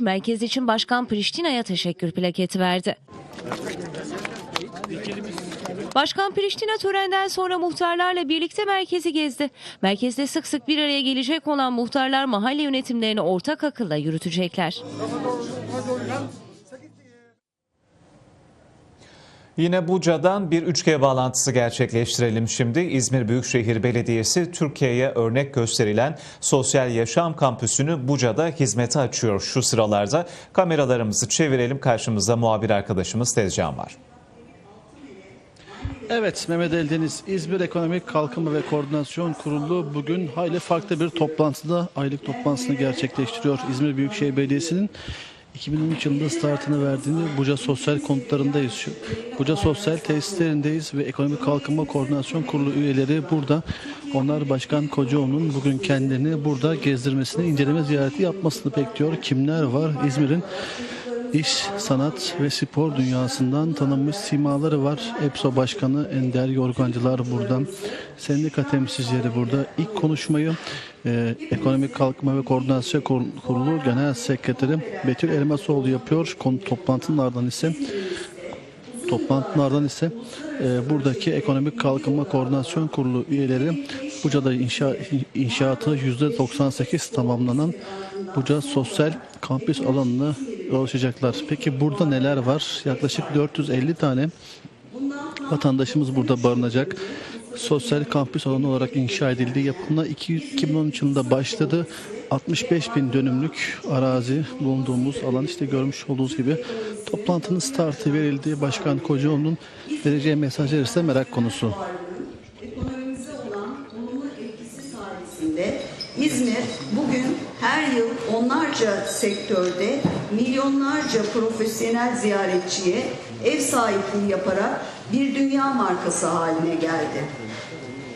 Merkez için Başkan Priştina'ya teşekkür plaketi verdi. Başkan Priştina törenden sonra muhtarlarla birlikte merkezi gezdi. Merkezde sık sık bir araya gelecek olan muhtarlar mahalle yönetimlerini ortak akılla yürütecekler. Yine Buca'dan bir 3G bağlantısı gerçekleştirelim şimdi. İzmir Büyükşehir Belediyesi Türkiye'ye örnek gösterilen sosyal yaşam kampüsünü Buca'da hizmete açıyor şu sıralarda. Kameralarımızı çevirelim karşımızda muhabir arkadaşımız Tezcan var. Evet Mehmet Eldeniz İzmir Ekonomik Kalkınma ve Koordinasyon Kurulu bugün hayli farklı bir toplantıda aylık toplantısını gerçekleştiriyor. İzmir Büyükşehir Belediyesi'nin 2013 yılında startını verdiğini Buca Sosyal konutlarındayız. Şu Buca Sosyal tesislerindeyiz ve Ekonomik Kalkınma Koordinasyon Kurulu üyeleri burada. Onlar Başkan Kocaoğlu'nun bugün kendilerini burada gezdirmesini, inceleme ziyareti yapmasını bekliyor. Kimler var? İzmir'in İş, sanat ve spor dünyasından tanınmış simaları var. EPSO Başkanı Ender Yorgancılar burada. Sendika temsilcileri burada. İlk konuşmayı e, Ekonomik Kalkınma ve Koordinasyon Kur- Kurulu Genel Sekreteri Betül Elmasoğlu yapıyor. Konu toplantının ise toplantılardan ise e, buradaki Ekonomik Kalkınma Koordinasyon Kurulu üyeleri Buca'da inşa, inşaatı %98 tamamlanan Buca Sosyal Kampüs alanına ulaşacaklar. Peki burada neler var? Yaklaşık 450 tane vatandaşımız burada barınacak. Sosyal kampüs alanı olarak inşa edildi. Yapımına 2 2013 yılında başladı. 65 bin dönümlük arazi bulunduğumuz alan işte görmüş olduğunuz gibi toplantının startı verildi. Başkan Kocaoğlu'nun vereceği mesajlar ise merak konusu. ekonomimize olan olumlu etkisi sayesinde İzmir bugün her yıl onlarca sektörde milyonlarca profesyonel ziyaretçiye ev sahipliği yaparak bir dünya markası haline geldi.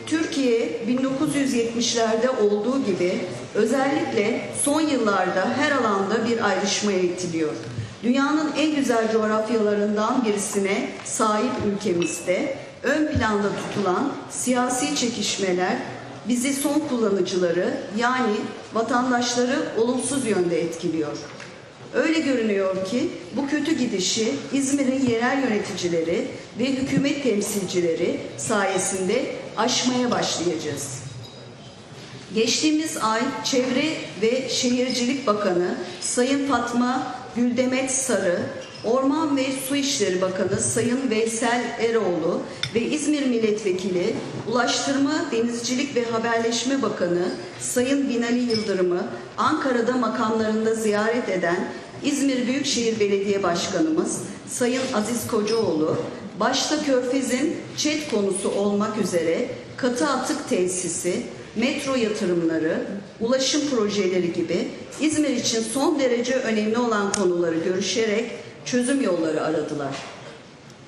Türkiye 1970'lerde olduğu gibi özellikle son yıllarda her alanda bir ayrışmaya itiliyor. Dünyanın en güzel coğrafyalarından birisine sahip ülkemizde ön planda tutulan siyasi çekişmeler bizi son kullanıcıları yani vatandaşları olumsuz yönde etkiliyor. Öyle görünüyor ki bu kötü gidişi İzmir'in yerel yöneticileri ve hükümet temsilcileri sayesinde aşmaya başlayacağız. Geçtiğimiz ay Çevre ve Şehircilik Bakanı Sayın Fatma Güldemet Sarı, Orman ve Su İşleri Bakanı Sayın Veysel Eroğlu ve İzmir Milletvekili Ulaştırma, Denizcilik ve Haberleşme Bakanı Sayın Binali Yıldırım'ı Ankara'da makamlarında ziyaret eden İzmir Büyükşehir Belediye Başkanımız Sayın Aziz Kocaoğlu, başta Körfez'in ÇED konusu olmak üzere katı atık tesisi, metro yatırımları, ulaşım projeleri gibi İzmir için son derece önemli olan konuları görüşerek çözüm yolları aradılar.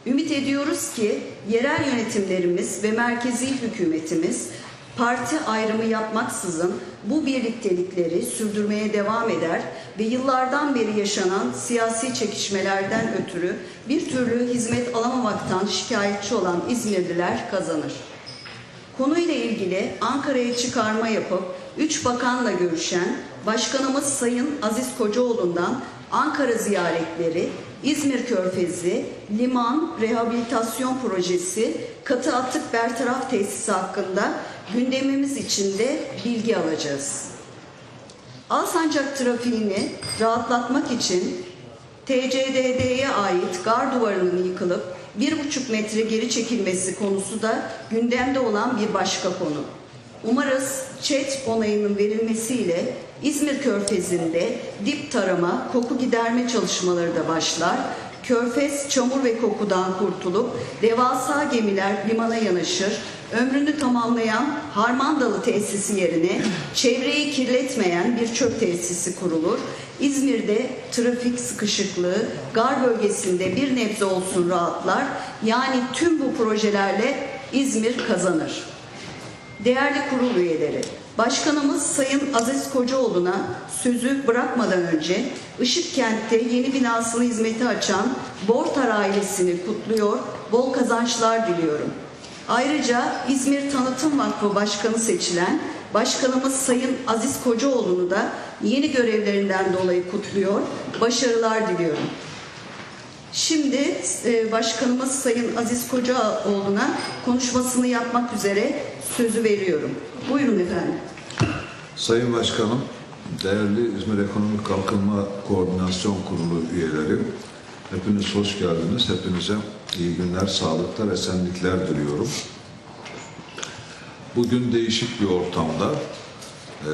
Ümit ediyoruz ki yerel yönetimlerimiz ve merkezi hükümetimiz parti ayrımı yapmaksızın bu birliktelikleri sürdürmeye devam eder ve yıllardan beri yaşanan siyasi çekişmelerden ötürü bir türlü hizmet alamamaktan şikayetçi olan İzmirliler kazanır. Konuyla ilgili Ankara'ya çıkarma yapıp üç bakanla görüşen Başkanımız Sayın Aziz Kocaoğlu'ndan Ankara ziyaretleri, İzmir Körfezi, liman, rehabilitasyon projesi, katı atık bertaraf tesisi hakkında gündemimiz içinde bilgi alacağız. Alsancak trafiğini rahatlatmak için TCDD'ye ait gar duvarının yıkılıp bir buçuk metre geri çekilmesi konusu da gündemde olan bir başka konu. Umarız ÇED onayının verilmesiyle İzmir Körfezi'nde dip tarama, koku giderme çalışmaları da başlar. Körfez çamur ve kokudan kurtulup devasa gemiler limana yanaşır. Ömrünü tamamlayan Harmandalı tesisi yerine çevreyi kirletmeyen bir çöp tesisi kurulur. İzmir'de trafik sıkışıklığı gar bölgesinde bir nebze olsun rahatlar. Yani tüm bu projelerle İzmir kazanır. Değerli kurul üyeleri, Başkanımız Sayın Aziz Kocaoğlu'na sözü bırakmadan önce Işıkkent'te yeni binasını hizmete açan Bortar ailesini kutluyor, bol kazançlar diliyorum. Ayrıca İzmir Tanıtım Vakfı Başkanı seçilen Başkanımız Sayın Aziz Kocaoğlu'nu da yeni görevlerinden dolayı kutluyor. Başarılar diliyorum. Şimdi e, Başkanımız Sayın Aziz Kocaoğlu'na konuşmasını yapmak üzere sözü veriyorum. Buyurun efendim. Sayın Başkanım, değerli İzmir Ekonomik Kalkınma Koordinasyon Kurulu üyeleri, hepiniz hoş geldiniz. Hepinize iyi günler, sağlıklar, esenlikler diliyorum. Bugün değişik bir ortamda, e,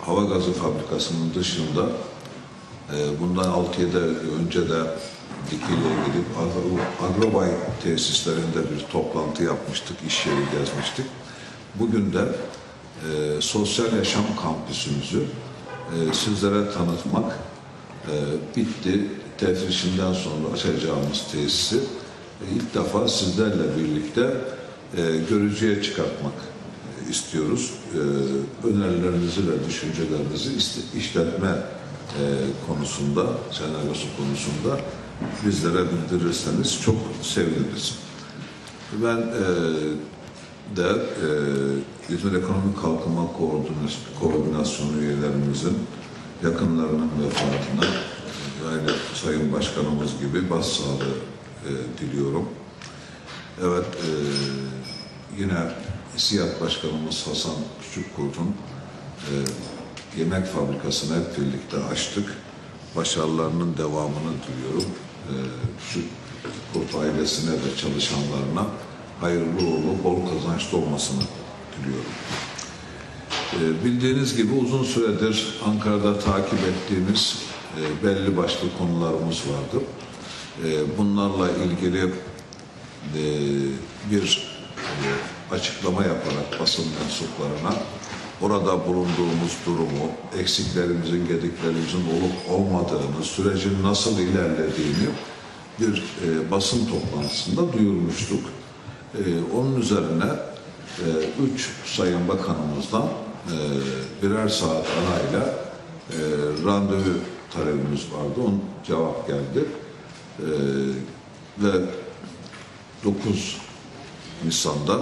hava gazı fabrikasının dışında, e, bundan 6-7 ay önce de Dikili'ye gidip Agro- Agrobay tesislerinde bir toplantı yapmıştık, iş yeri gezmiştik. Bugün de e, sosyal yaşam kampüsümüzü e, sizlere tanıtmak e, bitti. Tefrişinden sonra açacağımız tesisi e, ilk defa sizlerle birlikte e, görücüye çıkartmak istiyoruz. E, önerilerinizi ve düşüncelerinizi işletme e, konusunda, senaryosu konusunda bizlere bildirirseniz çok seviniriz. Ben e, de e, İzmir Ekonomik Kalkınma Koordinasyon, Koordinasyonu üyelerimizin yakınlarının vefatına yani Sayın Başkanımız gibi başsağlığı e, diliyorum. Evet, e, yine İSİAD Başkanımız Hasan Küçükkurt'un e, yemek fabrikasını hep birlikte açtık. Başarılarının devamını diliyorum. E, Küçükkurt ailesine ve çalışanlarına hayırlı uğurlu, bol kazançlı olmasını diliyorum. E, bildiğiniz gibi uzun süredir Ankara'da takip ettiğimiz e, belli başlı konularımız vardı. E, bunlarla ilgili e, bir açıklama yaparak basın mensuplarına orada bulunduğumuz durumu, eksiklerimizin, gediklerimizin olup olmadığını, sürecin nasıl ilerlediğini bir basın toplantısında duyurmuştuk. E, onun üzerine e, üç sayın bakanımızdan e, birer saat arayla e, randevu talebimiz vardı. Onun cevap geldi. E, ve 9 Nisan'da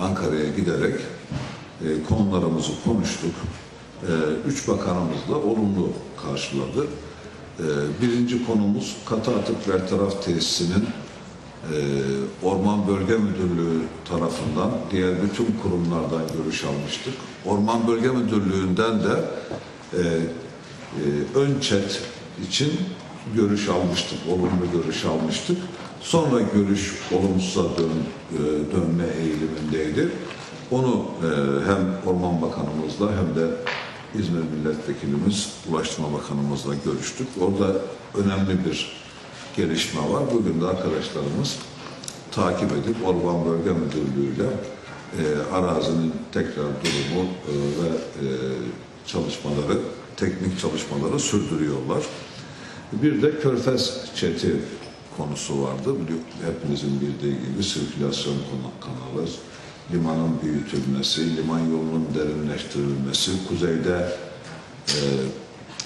Ankara'ya giderek konularımızı konuştuk. Üç bakanımız da olumlu karşıladı. Birinci konumuz katı atık bertaraf tesisinin Orman Bölge Müdürlüğü tarafından diğer bütün kurumlardan görüş almıştık. Orman Bölge Müdürlüğü'nden de e, e, ön çet için görüş almıştık, olumlu görüş almıştık. Sonra görüş olumsuza dön, e, dönme eğilimindeydi. Onu e, hem Orman Bakanımızla hem de İzmir Milletvekilimiz, Ulaştırma Bakanımızla görüştük. Orada önemli bir gelişme var. Bugün de arkadaşlarımız takip edip Orman Bölge Müdürlüğü'yle e, arazinin tekrar durumu e, ve e, çalışmaları, teknik çalışmaları sürdürüyorlar. Bir de Körfez Çeti konusu vardı. Hepinizin bildiği gibi sirkülasyon kanalı, limanın büyütülmesi, liman yolunun derinleştirilmesi, kuzeyde e,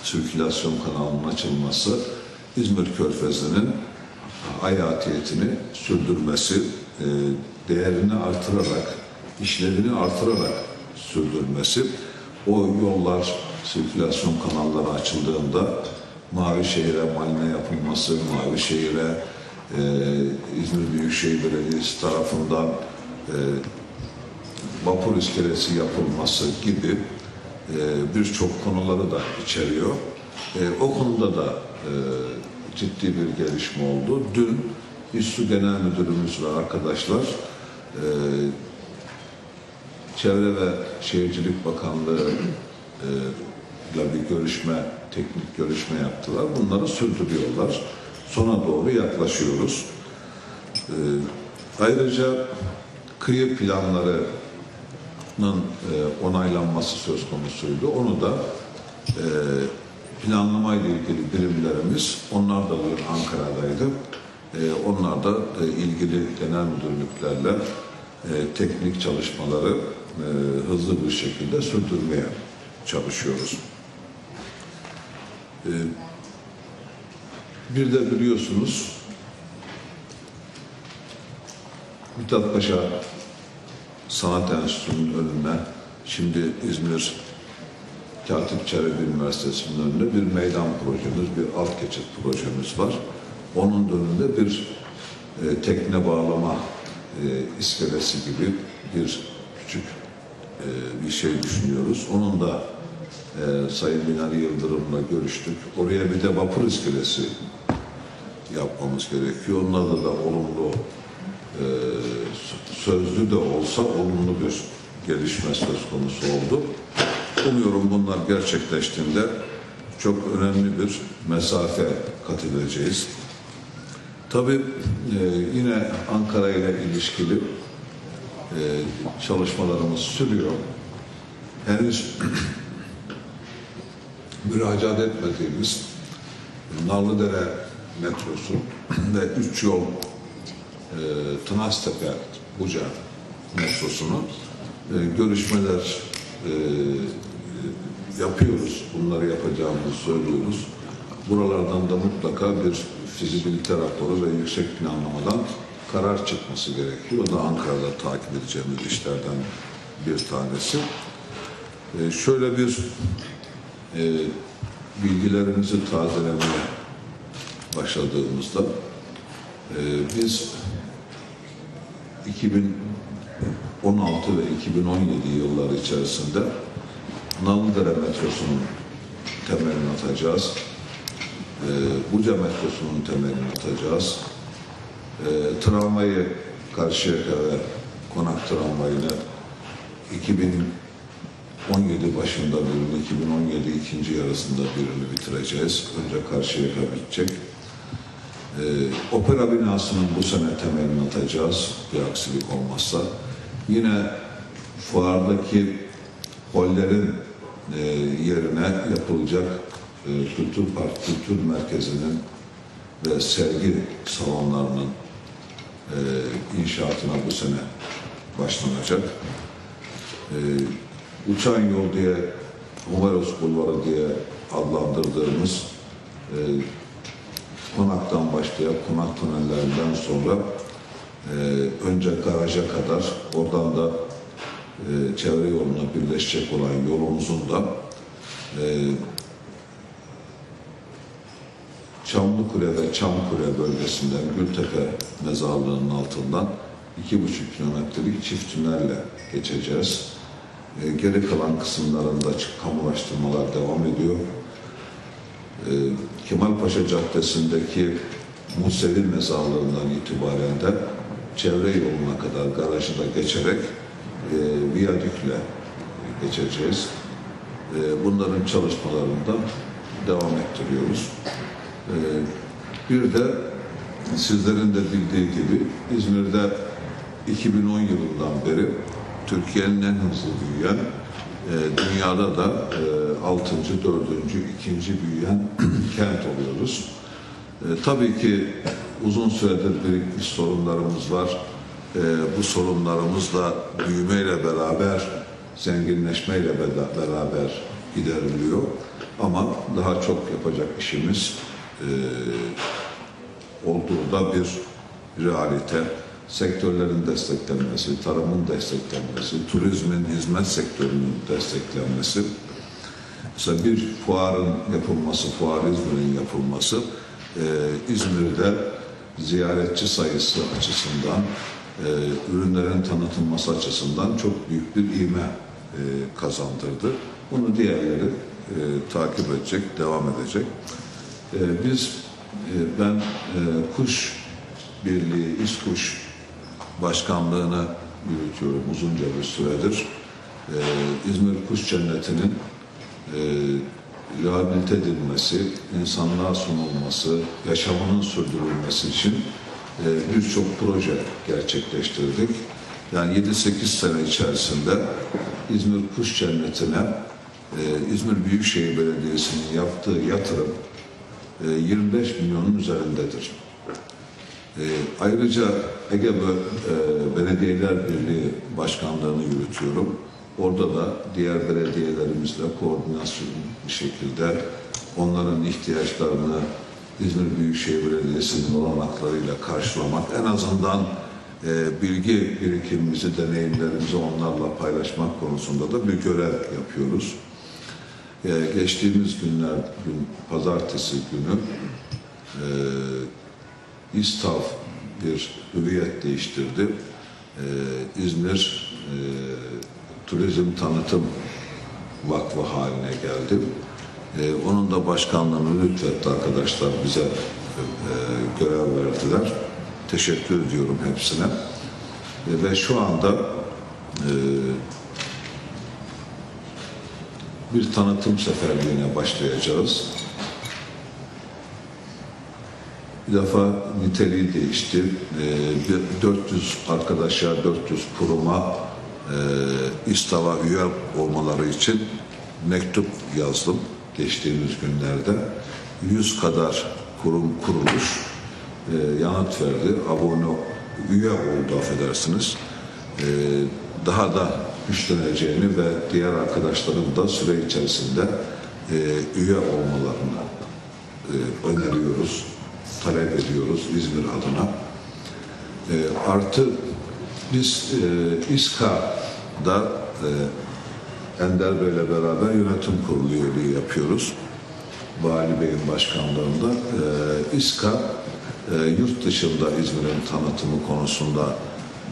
sirkülasyon kanalının açılması, İzmir Körfezi'nin hayatiyetini sürdürmesi, e, değerini artırarak, işlevini artırarak sürdürmesi, o yollar, sirkülasyon kanalları açıldığında Mavi Şehir'e marina yapılması, Mavi Şehir'e e, İzmir Büyükşehir Belediyesi tarafından e, vapur iskelesi yapılması gibi e, birçok konuları da içeriyor. E, o konuda da e, ciddi bir gelişme oldu. Dün İSSU Genel Müdürümüz ve arkadaşlar e, Çevre ve Şehircilik Bakanlığı ile bir görüşme, teknik görüşme yaptılar. Bunları sürdürüyorlar. Sona doğru yaklaşıyoruz. E, ayrıca kıyı planları e, onaylanması söz konusuydu. Onu da planlama ile ilgili birimlerimiz, onlar da bugün Ankara'daydı. E, onlar da e, ilgili genel müdürlüklerle e, teknik çalışmaları e, hızlı bir şekilde sürdürmeye çalışıyoruz. E, bir de biliyorsunuz Mithat Paşa Sanat Enstitüsü'nün önüne Şimdi İzmir Katip Çelebi Üniversitesi'nin önünde bir meydan projemiz, bir alt geçit projemiz var. Onun önünde bir e, tekne bağlama e, iskelesi gibi bir küçük e, bir şey düşünüyoruz. Onun da e, Sayın Binali Yıldırım'la görüştük. Oraya bir de vapur iskelesi yapmamız gerekiyor. Onlarda da olumlu e, sözlü de olsa olumlu bir gelişme söz konusu oldu. Umuyorum bunlar gerçekleştiğinde çok önemli bir mesafe kat. Tabii e, yine Ankara ile ilişkili e, çalışmalarımız sürüyor. Henüz müracaat etmediğimiz Narlıdere metrosu ve üç yol e, Tınaztepe Buca metrosunu e, görüşmeler e, yapıyoruz. Bunları yapacağımızı söylüyoruz. Buralardan da mutlaka bir fizibilite raporu ve yüksek planlamadan karar çıkması gerekiyor. O da Ankara'da takip edeceğimiz işlerden bir tanesi. E, şöyle bir e, bilgilerimizi tazelemeye başladığımızda e, biz 2016 ve 2017 yılları içerisinde Nallıdere metrosunun temelini atacağız. E, Buca metrosunun temelini atacağız. E, tramvayı Karşıyaka ve Konak tramvayını 2017 başında birini, 2017 ikinci yarısında birini bitireceğiz. Önce Karşıyaka bitecek. Ee, opera binasının bu sene temelini atacağız bir aksilik olmazsa. Yine fuardaki hollerin e, yerine yapılacak e, kültür park, kültür merkezinin ve sergi salonlarının e, inşaatına bu sene başlanacak. E, uçan yol diye, Humaros Bulvarı diye adlandırdığımız e, konaktan başlayan konak tünellerinden sonra e, önce garaja kadar oradan da e, çevre yoluna birleşecek olan yolumuzun da e, Çamlıkule ve Çamkule bölgesinden Gültepe mezarlığının altından iki buçuk kilometrelik çift tünelle geçeceğiz. E, geri kalan kısımlarında kamulaştırmalar devam ediyor. E, Kemalpaşa Caddesi'ndeki Musevi mezarlığından itibaren de çevre yoluna kadar garajı da geçerek e, viyadükle geçeceğiz. E, bunların çalışmalarını da devam ettiriyoruz. E, bir de sizlerin de bildiği gibi İzmir'de 2010 yılından beri Türkiye'nin en hızlı büyüyen, e, dünyada da e, 6. 4. 2. büyüyen kent oluyoruz. E, tabii ki uzun süredir birikmiş sorunlarımız var. E, bu sorunlarımızla büyümeyle beraber, zenginleşmeyle bera- beraber gideriliyor. Ama daha çok yapacak işimiz e, olduğu da bir realite. Sektörlerin desteklenmesi, tarımın desteklenmesi, turizmin, hizmet sektörünün desteklenmesi. Mesela bir fuarın yapılması, fuar İzmir'in yapılması e, İzmir'de ziyaretçi sayısı açısından, e, ürünlerin tanıtılması açısından çok büyük bir ivme e, kazandırdı. Bunu diğerleri e, takip edecek, devam edecek. Biz, ben kuş birliği, İSKUŞ başkanlığını yürütüyorum uzunca bir süredir. İzmir Kuş Cenneti'nin e, edilmesi, insanlığa sunulması, yaşamının sürdürülmesi için e, birçok proje gerçekleştirdik. Yani 7-8 sene içerisinde İzmir Kuş Cenneti'ne e, İzmir Büyükşehir Belediyesi'nin yaptığı yatırım e, 25 milyonun üzerindedir. E, ayrıca Ege e, Belediyeler Birliği Başkanlığı'nı yürütüyorum. Orada da diğer belediyelerimizle koordinasyon bir şekilde onların ihtiyaçlarını İzmir Büyükşehir Belediyesi'nin olanaklarıyla karşılamak, en azından e, bilgi birikimimizi, deneyimlerimizi onlarla paylaşmak konusunda da bir görev yapıyoruz. E, geçtiğimiz günler, gün, pazartesi günü e, İstav bir hüviyet değiştirdi. E, İzmir e, Turizm Tanıtım Vakfı haline geldi. E, onun da başkanlığını lütfetti arkadaşlar bize e, görev verdiler. Teşekkür ediyorum hepsine. E, ve şu anda e, bir tanıtım seferliğine başlayacağız. Bir defa niteliği değişti. Bir 400 arkadaşa, 400 kuruma e, İSTAV'a üye olmaları için mektup yazdım geçtiğimiz günlerde. 100 kadar kurum, kuruluş e, yanıt verdi. Abone, üye oldu affedersiniz. E, daha da güçleneceğini ve diğer arkadaşların da süre içerisinde e, üye olmalarını e, öneriyoruz, talep ediyoruz İzmir adına. E, artı biz e, İSKA'da e, Ender Bey'le beraber yönetim kurulu üyeliği yapıyoruz. Vali Bey'in başkanlığında. E, İSKA e, yurt dışında İzmir'in tanıtımı konusunda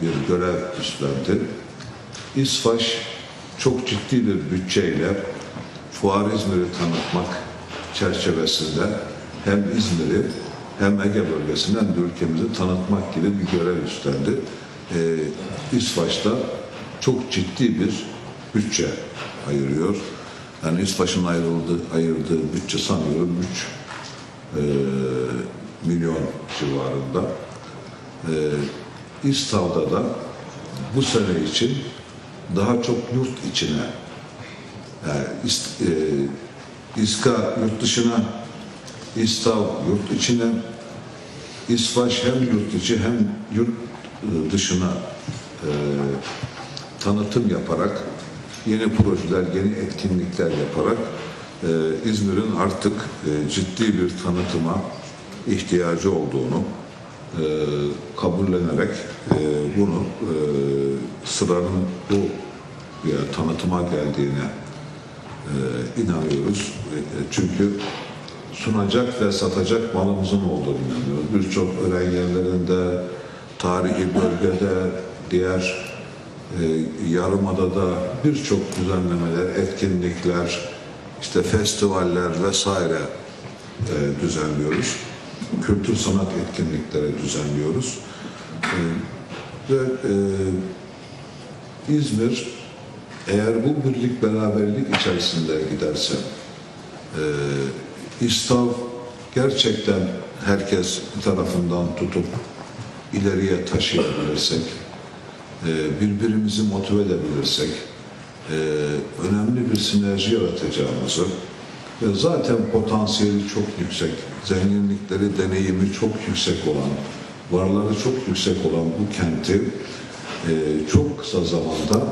bir görev üstlendi. İSFAŞ çok ciddi bir bütçeyle Fuar İzmir'i tanıtmak çerçevesinde hem İzmir'i hem Ege bölgesini hem de ülkemizi tanıtmak gibi bir görev üstlendi. Ee, İSFAŞ'ta çok ciddi bir bütçe ayırıyor. Yani İSFAŞ'ın ayrıldığı, ayırdığı bütçe sanıyorum 3 milyon civarında. Ee, İstav'da da bu sene için daha çok yurt içine yani İst- e, İSKA yurt dışına İstav yurt içine İsfaş hem yurt içi hem yurt e, dışına e, tanıtım yaparak yeni projeler, yeni etkinlikler yaparak e, İzmir'in artık e, ciddi bir tanıtıma ihtiyacı olduğunu e, kabullenerek e, bunu e, sıranın bu e, tanıtıma geldiğine e, inanıyoruz. E, e, çünkü sunacak ve satacak malımızın olduğunu inanıyoruz. Birçok öğren yerlerinde, tarihi bölgede, diğer e, yarımadada birçok düzenlemeler, etkinlikler, işte festivaller vesaire e, düzenliyoruz. Kültür sanat etkinlikleri düzenliyoruz. E, ve e, İzmir eğer bu birlik beraberlik içerisinde giderse e, İstav gerçekten herkes tarafından tutup ileriye taşıyabilirsek, e, birbirimizi motive edebilirsek, e, önemli bir sinerji yaratacağımızı ve zaten potansiyeli çok yüksek, zenginlikleri, deneyimi çok yüksek olan, varları çok yüksek olan bu kenti e, çok kısa zamanda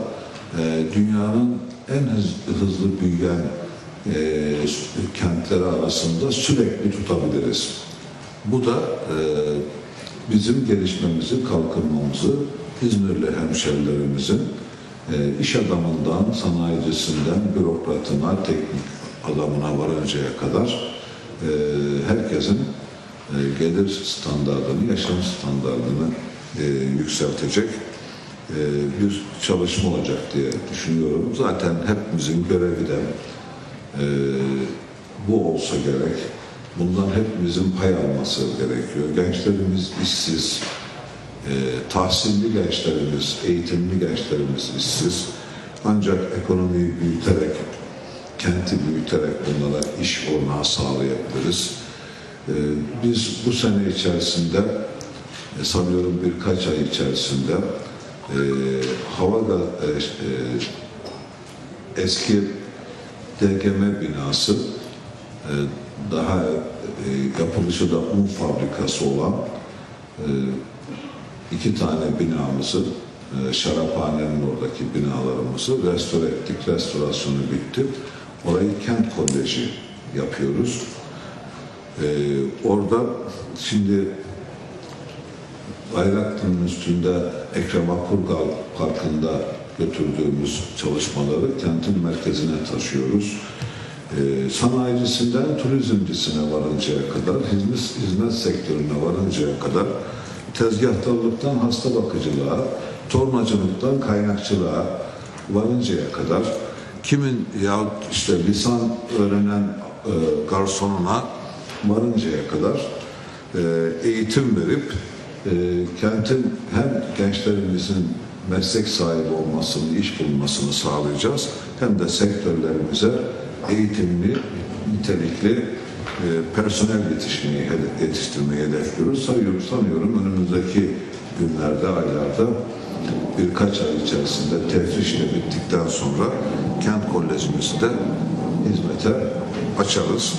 e, dünyanın en hız- hızlı büyüyen e, kentleri arasında sürekli tutabiliriz. Bu da e, bizim gelişmemizi, kalkınmamızı İzmirli hemşerilerimizin e, iş adamından, sanayicisinden, bürokratına, teknik adamına varıncaya kadar e, herkesin e, gelir standartını, yaşam standartını e, yükseltecek e, bir çalışma olacak diye düşünüyorum. Zaten hepimizin görevi de bu olsa gerek. Bundan hepimizin pay alması gerekiyor. Gençlerimiz işsiz, e, tahsilli gençlerimiz, eğitimli gençlerimiz işsiz. Ancak ekonomiyi büyüterek, kenti büyüterek bunlara iş olanağı sağlayabiliriz. E, biz bu sene içerisinde, e, sanıyorum birkaç ay içerisinde e, hava da e, e, eski DGM binası e, daha e, yapılışı da un fabrikası olan e, iki tane binamızı e, şaraphanenin oradaki binalarımızı restore ettik. Restorasyonu bitti. Orayı kent koleji yapıyoruz. E, orada şimdi Bayraklı'nın üstünde Ekrem Akurgal Parkı'nda götürdüğümüz çalışmaları kentin merkezine taşıyoruz. Ee, sanayicisinden turizmcisine varıncaya kadar, hizmet, hizmet sektörüne varıncaya kadar, tezgahtarlıktan hasta bakıcılığa, tornacılıktan kaynakçılığa varıncaya kadar, kimin ya işte lisan öğrenen e, garsonuna varıncaya kadar e, eğitim verip e, kentin hem gençlerimizin meslek sahibi olmasını, iş bulmasını sağlayacağız hem de sektörlerimize eğitimli, nitelikli personel yetiştirmeyi, hede- yetiştirmeyi hedefliyoruz. Sayıyorum, sanıyorum önümüzdeki günlerde, aylarda birkaç ay içerisinde tefriş de bittikten sonra kent kolejimizi de hizmete açarız.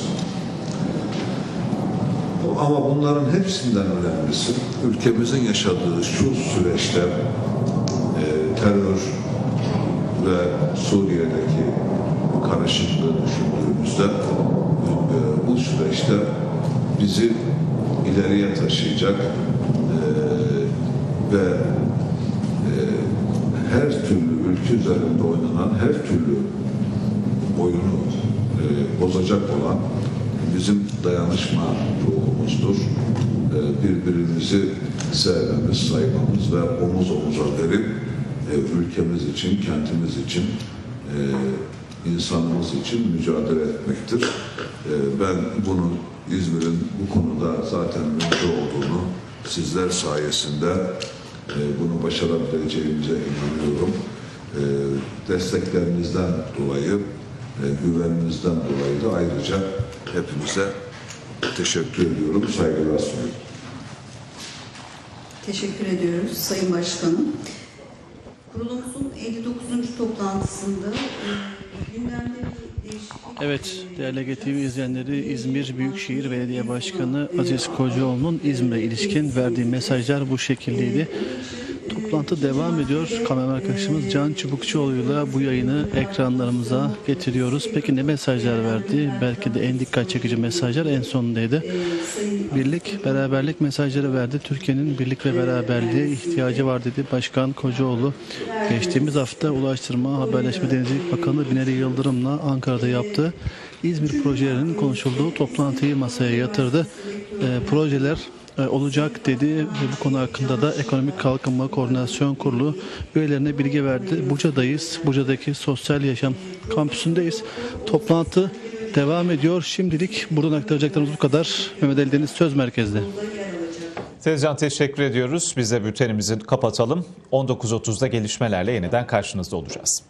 Ama bunların hepsinden önemlisi ülkemizin yaşadığı şu süreçte e, terör ve Suriye'deki karışıklığı düşündüğümüzde e, süreçte bizi ileriye taşıyacak e, ve e, her türlü ülke üzerinde oynanan her türlü oyunu e, bozacak olan bizim dayanışma ruhumuzdur. E, birbirimizi sevmemiz, saymamız ve omuz omuza verip e, ülkemiz için, kentimiz için, e, insanımız için mücadele etmektir. E, ben bunu İzmir'in bu konuda zaten önce olduğunu sizler sayesinde e, bunu başarabileceğimize inanıyorum. E, desteklerinizden dolayı, e, güveninizden dolayı da ayrıca hepinize teşekkür ediyorum, saygılar sunuyorum. Teşekkür ediyoruz Sayın Başkanım. Kurulumuzun 59. toplantısında e, gündemde bir değişiklik... Evet, değerli TV izleyenleri İzmir Büyükşehir Belediye Başkanı Aziz Kocaoğlu'nun İzmir'e ilişkin verdiği mesajlar bu şekildeydi. Toplantı devam ediyor. Kameraman arkadaşımız Can Çubukçuoğlu'yla bu yayını ekranlarımıza getiriyoruz. Peki ne mesajlar verdi? Belki de en dikkat çekici mesajlar en sonundaydı. Birlik, beraberlik mesajları verdi. Türkiye'nin birlik ve beraberliğe ihtiyacı var dedi Başkan Kocaoğlu. Geçtiğimiz hafta Ulaştırma Haberleşme Denizcilik Bakanı Binali Yıldırım'la Ankara'da yaptığı İzmir projelerinin konuşulduğu toplantıyı masaya yatırdı. Ee, projeler e, olacak dedi bu konu hakkında da Ekonomik Kalkınma Koordinasyon Kurulu üyelerine bilgi verdi. Buca'dayız. Buca'daki sosyal yaşam kampüsündeyiz. Toplantı devam ediyor. Şimdilik buradan aktaracaklarımız bu kadar. Mehmet Ali Deniz Söz Merkez'de. Tezcan teşekkür ediyoruz. Biz de bültenimizi kapatalım. 19.30'da gelişmelerle yeniden karşınızda olacağız.